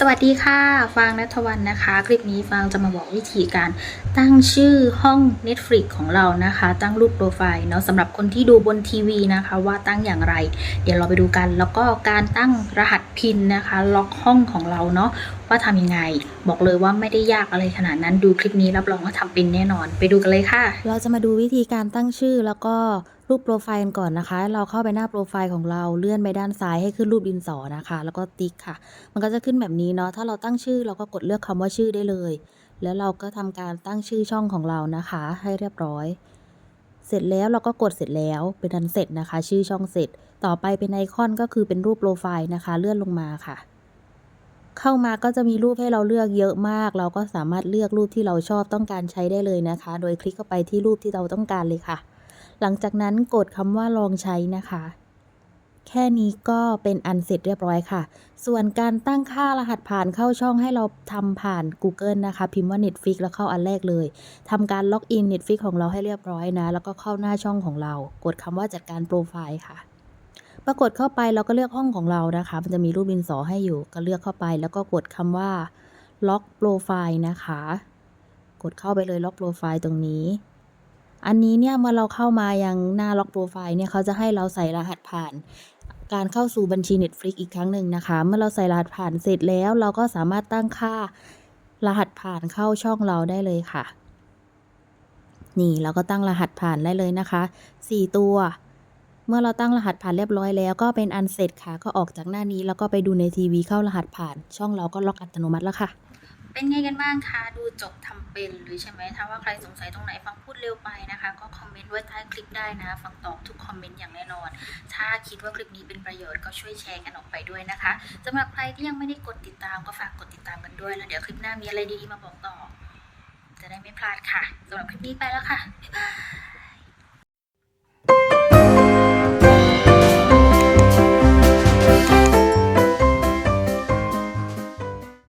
สวัสดีค่ะ ฟางนัทวันนะคะ คลิปนี้ฟางจะมาบอกวิธีการตั้งชื่อห้อง Netflix ของเรานะคะ ตั้งรูปโปรไฟล์เนาะสำหรับคนที่ดูบนทีวีนะคะ ว่าตั้งอย่างไร เดี๋ยวเราไปดูกัน แล้วก็การตั้งรหัสพินนะคะ ล็อกห้องของเราเนาะ ว่าทำยังไง บอกเลยว่าไม่ได้ยากอะไรขนาดนั้นดูคลิปนี้รับรองว่าทำเป็นแน่นอน ไปดูกันเลยค่ะ เราจะมาดูวิธีการตั้งชื่อแล้วก็รูปโปรไฟล์กันก่อนนะคะ เราเข้าไปหน้าโปรไฟล์ของเราเลื่อนไปด้านซ้ายให้ขึ้นรูปดินสอนะคะ แล้วก็ติ๊กค่ะ มันก็จะขึ้นแบบนี้เนาะถ้าเราตั้งชื่อเราก็กดเลือกคำว่าชื่อได้เลย แล้วเราก็ทำการตั้งชื่อช่องของเรานะคะ ให้เรียบร้อย เสร็จแล้วเราก็กดเสร็จแล้วเป็นอันเสร็จนะคะ ชื่อช่องเสร็จ ต่อไปเป็นไอคอนก็คือเป็นรูปโปรไฟล์นะคะ เลื่อนลงมาค่ะ เข้ามาก็จะมีรูปให้เราเลือกเยอะมาก เราก็สามารถเลือกรูปที่เราชอบต้องการใช้ได้เลยนะคะ โดยคลิกเข้าไปที่รูปที่เราต้องการเลยค่ะ หลังจากนั้นกดคำว่าลองใช้นะคะแค่นี้ก็เป็นอันเสร็จเรียบร้อยค่ะ ส่วนการตั้งค่ารหัสผ่านเข้าช่องให้เราทำผ่าน Google นะคะ พิมพ์ว่า Netflix แล้วเข้าอันแรกเลยทำการล็อกอิน Netflix ของเราให้เรียบร้อยนะ แล้วก็เข้าหน้าช่องของเรา กดคำว่าจัดการโปรไฟล์ค่ะ ปรากฏเข้าไปเราก็เลือกห้องของเรานะคะ มันจะมีรูปดินสอให้อยู่ก็เลือกเข้าไป แล้วก็กดคำว่าล็อกโปรไฟล์นะคะ กดเข้าไปเลยล็อกโปรไฟล์ตรงนี้ อันนี้เนี่ยเมื่อเราเข้ามายังหน้าล็อกโปรไฟล์เนี่ยเขาจะให้เราใส่รหัสผ่านการเข้าสู่บัญชี Netflix อีกครั้งหนึ่งนะคะ เมื่อเราใส่รหัสผ่านเสร็จแล้ว เราก็สามารถตั้งค่ารหัสผ่านเข้าช่องเราได้เลยค่ะ นี่เราก็ตั้งรหัสผ่านได้เลยนะคะ 4 ตัว เมื่อเราตั้งรหัสผ่านเรียบร้อยแล้วก็เป็นอันเสร็จค่ะ ก็ออกจากหน้านี้ แล้วก็ไปดูในทีวีเข้ารหัสผ่าน ช่องเราก็ล็อกอัตโนมัติแล้วค่ะ เป็นไงกันบ้างคะ ดูจบทำเป็นหรือใช่ไหมถ้าว่าใครสงสัยตรงไหนฟังพูดเร็วไปนะคะ ก็คอมเมนต์ไว้ใต้คลิปได้นะ ฟังตอบทุกคอมเมนต์อย่างแน่นอน ถ้าคิดว่าคลิปนี้เป็นประโยชน์ก็ช่วยแชร์กันออกไปด้วยนะคะสำหรับใครที่ยังไม่ได้กดติดตามก็ฝากกดติดตามกันด้วยแล้วเดี๋ยวคลิปหน้ามีอะไรดีๆมาบอกต่อ จะได้ไม่พลาดค่ะสำหรับคลิปนี้ไปแล้วค่ะบ๊ายบาย